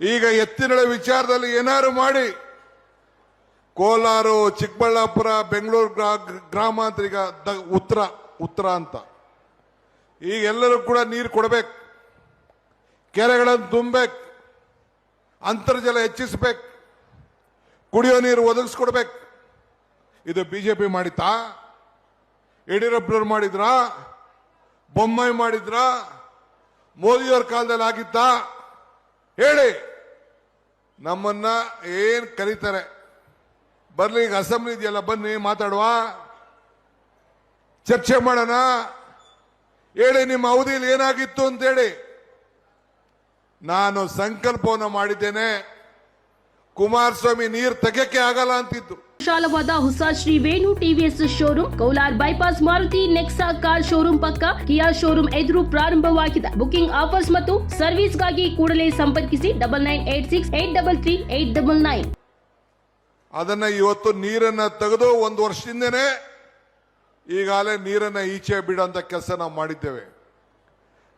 ಈಗ ಎತ್ತಿನಳ ವಿಚಾರದಲ್ಲಿ ಏನಾದ್ರು ಮಾಡಿ. ಕೋಲಾರ, ಚಿಕ್ಕಬಳ್ಳಾಪುರ, ಬೆಂಗಳೂರು ಗ್ರಾ- ಗ್ರಾಮಾಂತರ ಈಗ ದ- ಉತ್ತರ ಉತ್ತರ ಅಂತ. ಈಗ ಎಲ್ಲರೂ ಕೂಡ ನೀರು ಕೊಡಬೇಕು. ಕೆರೆಗಳನ್ನು ತುಂಬಬೇಕು. ಅಂತರ್ಜಲ ಹೆಚ್ಚಿಸ್ಬೇಕು. ಕುಡಿಯೋ ನೀರು ಒದಗಿಸ್ಕೊಡ್ಬೇಕು. ಇದು ಬಿಜೆಪಿ ಮಾಡಿತಾ ಯಡಿಯೂರಪ್ಪನವ್ರು ಮಾಡಿದ್ರಾ? ಬೊಮ್ಮಾಯಿ ಮಾಡಿದ್ರಾ? ಮೋದಿಯವ್ರ ಕಾಲದಲ್ಲಿ ಆಗಿತ್ತಾ? ಹೇಳಿ. ನಮ್ಮನ್ನ ಏನ್ ಕರೀತಾರೆ? ಬರ್ಲಿ, ಈಗ ಅಸೆಂಬ್ಲಿ ಇದೆಯಲ್ಲ, ಬನ್ನಿ, ಮಾತಾಡುವ. ಚರ್ಚೆ ಮಾಡೋಣ. ಹೇಳಿ, ನಿಮ್ಮ ಅವಧಿಯಲ್ಲಿ ಏನಾಗಿತ್ತು ಅಂತೇಳಿ ನಾನು ಸಂಕಲ್ಪವನ್ನು ಮಾಡಿದ್ದೇನೆ. ಕುಮಾರಸ್ವಾಮಿ ನೀರು ತೆಗಕ್ಕೆ ಆಗಲ್ಲ ಅಂತಿದ್ದು. ವಿಶಾಲವಾದ ಹೊಸ Shri Venu TVS showroom Kolar bypass Maruti Nexa car showroom ಪಕ್ಕ ಕಿಯಾ ಶೋರೂಮ್ ಎದುರು ಪ್ರಾರಂಭವಾಗಿದೆ. ಬುಕಿಂಗ್ ಆಫರ್ಸ್ ಮತ್ತು ಸರ್ವಿಸ್ಗಾಗಿ ಕೂಡಲೇ ಸಂಪರ್ಕಿಸಿ double nine eight six eight double three eight double nine ಅದನ್ನ ಇವತ್ತು ನೀರನ್ನ ತೆಗೆದು ಒಂದು ವರ್ಷದಿಂದನೇ ಈಗಾಗಲೇ ನೀರನ್ನ ಈಚೆ ಬಿಡುವಂತ ಕೆಲಸ ನಾವು ಮಾಡಿದ್ದೇವೆ.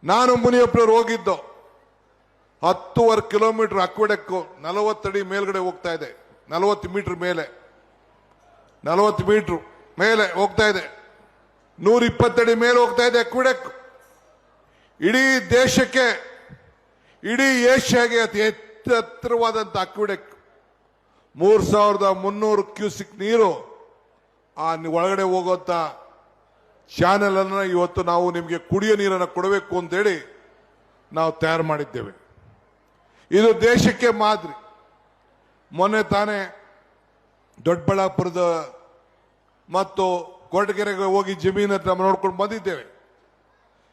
ನಾನು ಮುನಿಯಪ್ಪನವ್ರು ಹೋಗಿದ್ದು. ಹತ್ತುವರೆ ಕಿಲೋಮೀಟರ್ ಅಕ್ವಡಕ್ಕು ನಲವತ್ತಡಿ ಮೇಲ್ಗಡೆ ಹೋಗ್ತಾ ಇದೆ. ನಲವತ್ತು ಮೀಟರ್ ಮೇಲೆ. ನಲವತ್ತು ಮೀಟರ್ ಮೇಲೆ ಹೋಗ್ತಾ ಇದೆ. ನೂರ ಇಪ್ಪತ್ತಡಿ ಮೇಲೆ ಹೋಗ್ತಾ ಇದೆ ಅಕ್ವಿಡೆಕ್ ಇಡೀ ದೇಶಕ್ಕೆ, ಇಡೀ ಏಷ್ಯಾಗೆ ಅತಿ ಎತ್ತ- ಎತ್ತರವಾದಂಥ ಅಕ್ವಿಡೆಕ್ ಮೂರ್ ಸಾವಿರದ ಮುನ್ನೂರು ಕ್ಯೂಸಿಕ್ ನೀರು ಆ ಒಳಗಡೆ ಹೋಗುವಂತ ಚಾನೆಲ್ ಅನ್ನ ಇವತ್ತು ನಾವು ನಿಮಗೆ ಕುಡಿಯೋ ನೀರನ್ನು ಕೊಡಬೇಕು ಅಂತೇಳಿ ನಾವು ತಯಾರು ಮಾಡಿದ್ದೇವೆ. ಇದು ದೇಶಕ್ಕೆ ಮಾದರಿ. ಮೊನ್ನೆ ತಾನೇ ದೊಡ್ಡಬಳ್ಳಾಪುರದ ಮತ್ತು ಕೊರಟಗೆರೆಗೆ ಹೋಗಿ ಜಮೀನು ಹತ್ರ ನೋಡ್ಕೊಂಡು ಬಂದಿದ್ದೇವೆ.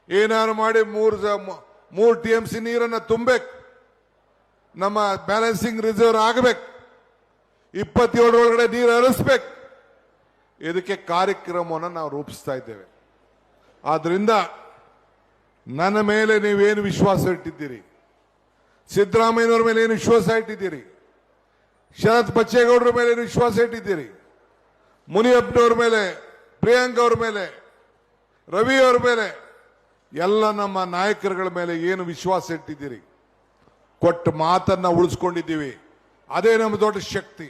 ಏನಾರು ಮಾಡಿ ಮೂರು ಮೂರು ಟಿ ಎಂ ಸಿ ನೀರನ್ನು ತುಂಬಬೇಕು. ನಮ್ಮ ಬ್ಯಾಲೆನ್ಸಿಂಗ್ ರಿಸರ್ವ್ ಆಗಬೇಕು. ಇಪ್ಪತ್ತೇಳರೊಳಗಡೆ ನೀರು ಹರಿಸ್ಬೇಕು. ಇದಕ್ಕೆ ಕಾರ್ಯಕ್ರಮವನ್ನು ನಾವು ರೂಪಿಸ್ತಾ ಇದ್ದೇವೆ. ಆದ್ದರಿಂದ ನನ್ನ ಮೇಲೆ ನೀವೇನು ವಿಶ್ವಾಸ ಇಟ್ಟಿದ್ದೀರಿ? ಸಿದ್ದರಾಮಯ್ಯನವ್ರ ಮೇಲೆ ಏನು ವಿಶ್ವಾಸ ಇಟ್ಟಿದ್ದೀರಿ? ಶರತ್ ಬಚ್ಚೇಗೌಡರ ಮೇಲೆ ಏನು ವಿಶ್ವಾಸ ಇಟ್ಟಿದ್ದೀರಿ? ಮುನಿಯಪ್ಪನವ್ರ ಮೇಲೆ ಪ್ರಿಯಾಂಕ್ ಅವ್ರ ಮೇಲೆ ರವಿ ಅವ್ರ ಮೇಲೆ, ಎಲ್ಲ ನಮ್ಮ ನಾಯಕರುಗಳ ಮೇಲೆ ಏನು ವಿಶ್ವಾಸ ಇಟ್ಟಿದ್ದೀರಿ? ಕೊಟ್ಟ ಮಾತನ್ನ ಉಳಿಸ್ಕೊಂಡಿದ್ದೀವಿ. ಅದೇ ನಮ್ಮ ದೊಡ್ಡ ಶಕ್ತಿ.